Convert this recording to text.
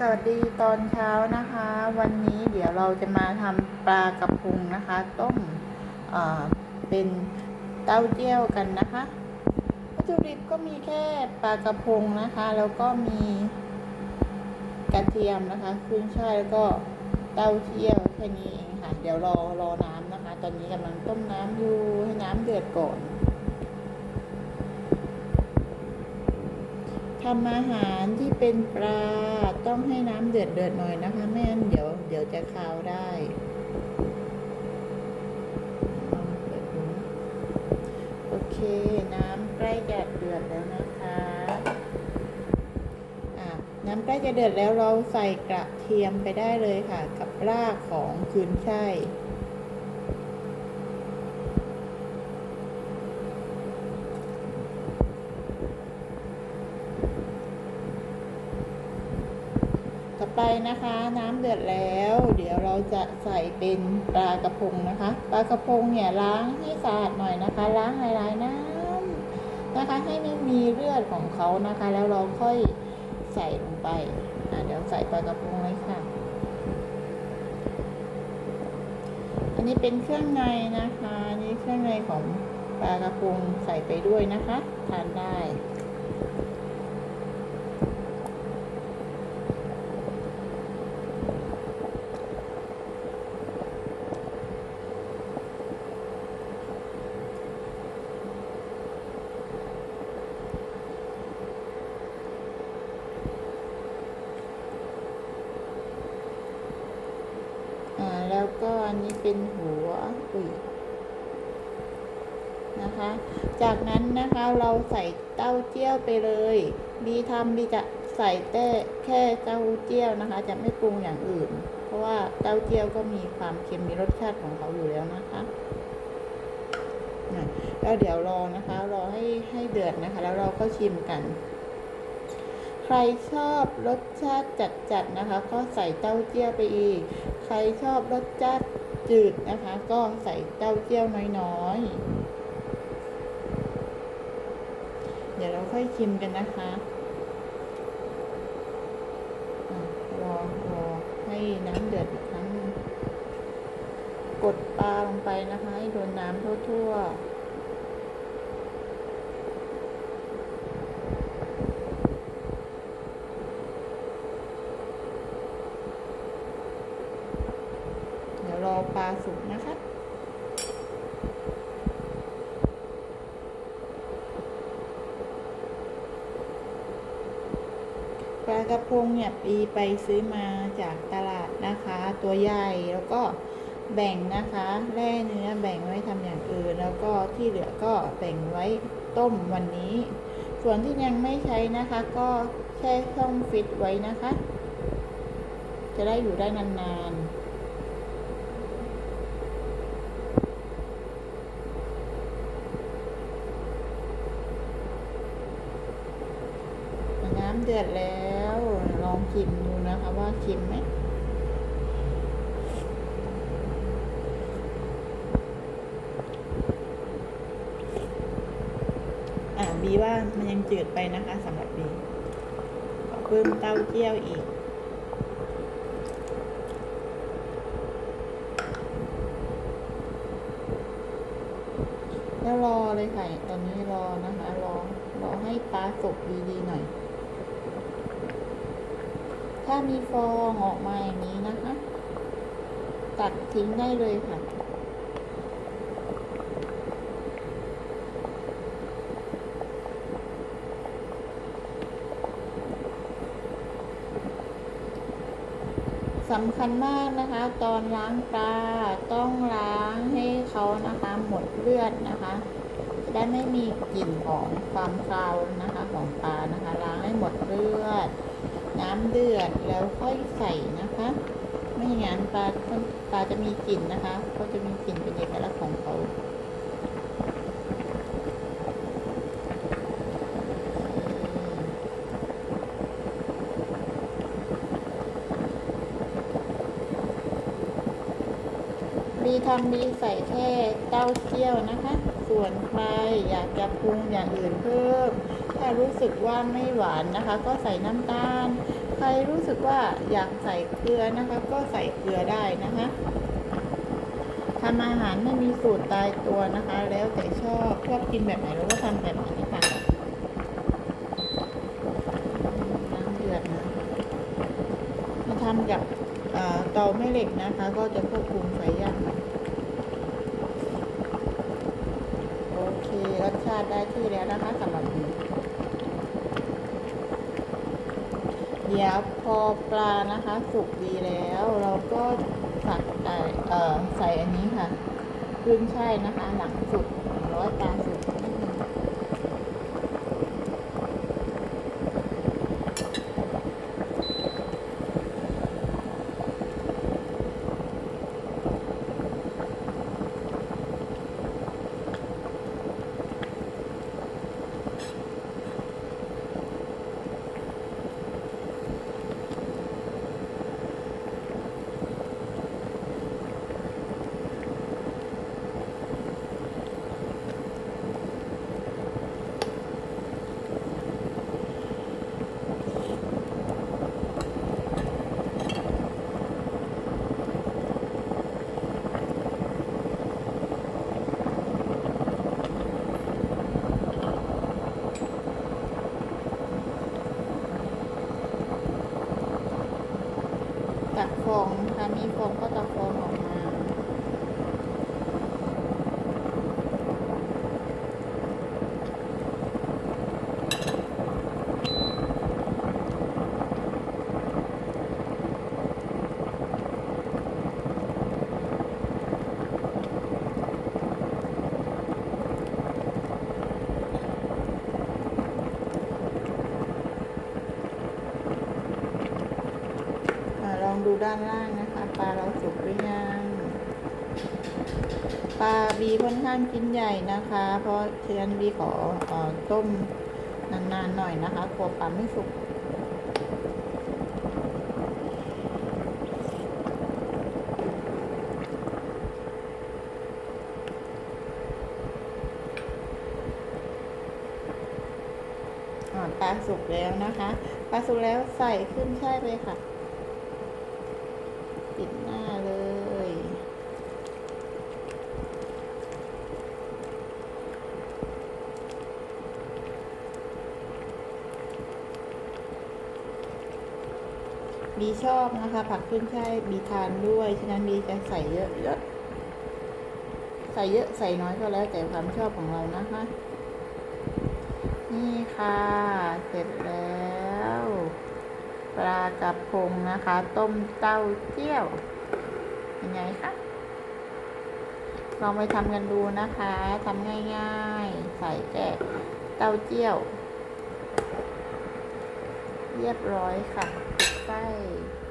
สวัสดีตอนเช้านะคะ วันนี้เดี๋ยวเราจะมาทำปลากระพงนะคะ ต้มเเป็นเต้าเจี้ยวกันนะคะวัตถุดิบก็มีแค่ปลากระพงนะคะ แล้วก็มีกระเทียมนะคะขึ้นช่ายแล้วก็เต้าเจี้ยวแค่นี้เองค่ะ เดี๋ยวรอรอน้ำนะคะ ตอนนี้กำลังต้มน้ำอยู่ให้น้ำเดือดก่อน ทำอาหารที่เป็นปลาต้องให้น้ำเดือดเดือดหน่อยนะคะไม่งั้นเดี๋ยวเดี๋ยวจะคาวได้โอเค น้ำใกล้จะเดือดแล้วนะคะะน้ำใกล้จะเดือดแล้วเราใส่กระเทียมไปได้เลยค่ะ กับรากของคืนช่าย ต่อไปนะคะ น้ำเดือดแล้ว เดี๋ยวเราจะใส่เป็นปลากระพงนะคะ ปลากระพงเนี่ยล้างให้สะอาดหน่อยนะคะ ล้างหลายๆน้ำนะคะ ให้ไม่มีเลือดของเขานะคะ แล้วเราค่อยใส่ลงไปเดี๋ยวใส่ปลากระพงเลยค่ะ อันนี้เป็นเครื่องในนะคะนี่เครื่องในของปลากระพงใส่ไปด้วยนะคะ ทานได้ อ่า แล้วก็อันนี้เป็นหัวอุ้ยนะคะ จากนั้นนะคะเราใส่เต้าเจี้ยวไปเลยบีทำบีจะใส่แต่แค่เต้าเจี้ยวนะคะ จะไม่ปรุงอย่างอื่น เพราะว่าเต้าเจี้ยวก็มีความเค็มมีรสชาติของเขาอยู่แล้วนะคะอะแล้วเดี๋ยวรอนะคะรอให้ให้เดือดนะคะ แล้วเราก็ชิมกัน ใครชอบรสชาติจัดๆนะคะ ก็ใส่เต้าเจี้ยวไปอีก ใครชอบรสจัดจืดนะคะ ก็ใส่เต้าเจี้ยวน้อยๆ เดี๋ยวเราค่อยชิมกันนะคะรอรอให้น้ำเดือดอีกครั้ง กดปลาลงไปนะคะ ให้โดนน้ำทั่วๆ เดี๋ยวรอปลาสุกนะคะ ปลากระพงเนี่ยปีไปซื้อมาจากตลาดนะคะ ตัวใหญ่แล้วก็แบ่งนะคะแล่เนื้อแบ่งไว้ทำอย่างอื่น แล้วก็ที่เหลือก็แบ่งไว้ต้มวันนี้ ส่วนที่ยังไม่ใช้นะคะ ก็แช่ช่องฟิตไว้นะคะ จะได้อยู่ได้นานๆน้ำเดือดแล้ว ลองชิมดูนะคะว่าเค็มไหมอ่าบีว่ามันยังจืดไปนะคะสำหรับบีเพิ่มเต้าเจี้ยวอีกแล้วรอเลยค่ะ ตอนนี้รอนะคะ รอ รอให้ปลาสุกดีๆหน่อย ถ้ามีฟองออกมาอย่างนี้นะคะ ตัดทิ้งได้เลยค่ะ สำคัญมากนะคะ ตอนล้างปลาต้องล้างให้เขานะคะหมดเลือดนะคะ จะได้ไม่มีกลิ่นของความคาวนะคะของปลานะคะ ล้างให้หมดเลือด น้ำเดือดแล้วค่อยใส่นะคะ ไม่อย่างนั้นปลาปลาจะมีกลิ่นนะคะเขาจะมีกลิ่นเป็นเอกลักษณ์ของเขาบีทำบีใส่แค่เต้าเจี้ยวนะคะ ส่วนใครอยากจะปรุงอย่างอื่นเพิ่ม ถ้ารู้สึกว่าไม่หวานนะคะ ก็ใส่น้ำตาล ใครรู้สึกว่าอยากใส่เกลือนะคะ ก็ใส่เกลือได้นะคะทำอาหารไม่มีสูตรตายตัวนะคะ แล้วแต่ชอบชอบกินแบบไหนเราก็ทำแบบนั้นค่ะน้ำเดือดนะมาทำกับเอ่อเตาแม่เหล็กนะคะ ก็จะควบคุมไฟย่างโอเครสชาติได้ที่แล้วนะคะสำหรับนี้ เดี๋ยวพอปลานะคะสุกดีแล้ว เราก็สักเอ่ใส่อันนี้ค่ะขึ้นช่ายนะคะ หลังสุกร้อยปลาสุก นิดนึงตักฟองนะคะมีฟองก็ตักฟองออกมา อ่าลอง ดูด้านล่างนะคะ ปลาเราสุกหรือยังปลาบีค่อนข้างกินใหญ่นะคะ เพราะเชียนบีขออต้มนานๆหน่อยนะคะกลัวปลาไม่สุกปลาสุกแล้วนะคะ ปลาสุกแล้วใส่ขึ้นใช่ายเลยค่ะ ปิดหน้าเลย บีชอบนะคะ ผักขึ้นช่ายบีทานด้วยฉะนั้นบีจะใส่เยอะเยอะใส่เยอะใส่น้อยก็แล้วแต่ความชอบของเรานะคะ นี่ค่ะ เสร็จแล้ว ปลากระพงนะคะ ต้มเต้าเจี้ยวยังไงคะลองไปทำกันดูนะคะทำง่ายๆ ใส่แค่เต้าเจี้ยว เรียบร้อยค่ะ 拜